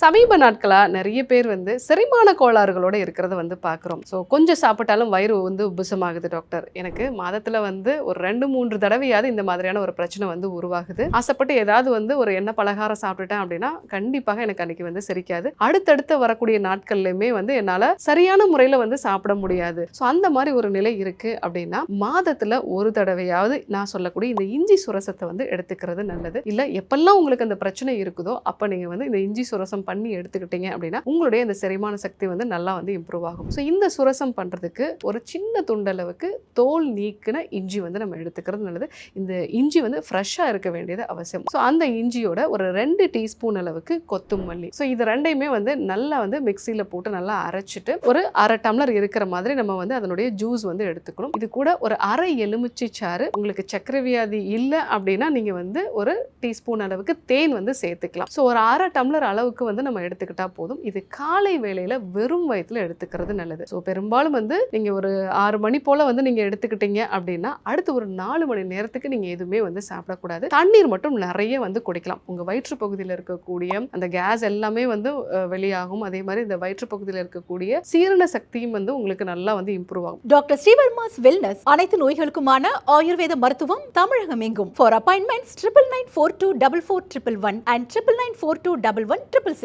சமீப நாட்களாக நிறைய பேர் வந்து செரிமான கோளாறுகளோட இருக்கிறத வந்து பார்க்குறோம். ஸோ கொஞ்சம் சாப்பிட்டாலும் வயிறு வந்து உபசமாகுது டாக்டர் எனக்கு மாதத்தில் வந்து ஒரு ரெண்டு மூன்று தடவையாவது இந்த மாதிரியான ஒரு பிரச்சனை வந்து உருவாகுது. ஆசைப்பட்டு ஏதாவது வந்து ஒரு எண்ணெய் பலகாரம் சாப்பிட்டுட்டேன் அப்படின்னா கண்டிப்பாக எனக்கு அன்னைக்கு வந்து செரிக்காது. அடுத்தடுத்து வரக்கூடிய நாட்கள்லையுமே வந்து என்னால் சரியான முறையில் வந்து சாப்பிட முடியாது. ஸோ அந்த மாதிரி ஒரு நிலை இருக்குது அப்படின்னா மாதத்தில் ஒரு தடவையாவது நான் சொல்லக்கூடிய இந்த இஞ்சி சுரசத்தை வந்து எடுத்துக்கிறது நல்லது. இல்லை எப்பெல்லாம் உங்களுக்கு அந்த பிரச்சனை இருக்குதோ அப்போ நீங்கள் வந்து இந்த இஞ்சி சுரசம் பண்ணி எடுத்துக்கிட்டீங்க அப்படின்னா உங்களுடைய இந்த செரிமான சக்தி வந்து நல்லா வந்து இம்ப்ரூவ் ஆகும். ஸோ இந்த சுரசம் பண்ணுறதுக்கு ஒரு சின்ன துண்டளவுக்கு தோல் நீக்கின இஞ்சி வந்து நம்ம எடுத்துக்கிறது நல்லது. இந்த இஞ்சி வந்து ஃப்ரெஷ்ஷாக இருக்க வேண்டியது அவசியம். ஸோ அந்த இஞ்சியோட ஒரு ரெண்டு டீஸ்பூன் அளவுக்கு கொத்தமல்லி. ஸோ இது ரெண்டையுமே வந்து நல்லா வந்து மிக்சியில் போட்டு நல்லா அரைச்சிட்டு ஒரு அரை டம்ளர் இருக்கிற மாதிரி நம்ம வந்து அதனுடைய ஜூஸ் வந்து எடுத்துக்கணும். இது கூட ஒரு அரை எலுமிச்சை சாறு உங்களுக்கு சர்க்கரை வியாதி இல்லை அப்படின்னா நீங்கள் வந்து ஒரு டீஸ்பூன் அளவுக்கு தேன் வந்து சேர்த்துக்கலாம். ஸோ ஒரு அரை டம்ளர் அளவுக்கு வந்து நம்ம எடுத்துக்கிட்டா போதும். இது காலை வேளையில வெறும் வயிற்றுல எடுத்துக்கிறது நல்லது. ஸோ பெரும்பாலும் வந்து நீங்க ஒரு ஆறு மணி போல வந்து நீங்க எடுத்துக்கிட்டீங்க அப்படின்னா அடுத்து ஒரு நாலு மணி நேரத்துக்கு நீங்க எதுவுமே வந்து சாப்பிடக்கூடாது. தண்ணீர் மட்டும் நிறைய வந்து குடிக்கலாம். உங்க வயிற்று பகுதியில் இருக்கக்கூடிய அந்த கேஸ் எல்லாமே வந்து வெளியாகும். அதே மாதிரி இந்த வயிற்று பகுதியில் இருக்கக்கூடிய சீரண சக்தியும் வந்து உங்களுக்கு நல்லா வந்து இம்ப்ரூவ் ஆகும். டாக்டர் ஸ்ரீவர்மாஸ் வெல்னஸ் அனைத்து நோய்களுக்குமான ஆயுர்வேத மருத்துவம் தமிழகம் எங்கும். For appointments triple nine four two double four triple one and triple nine four two double one triple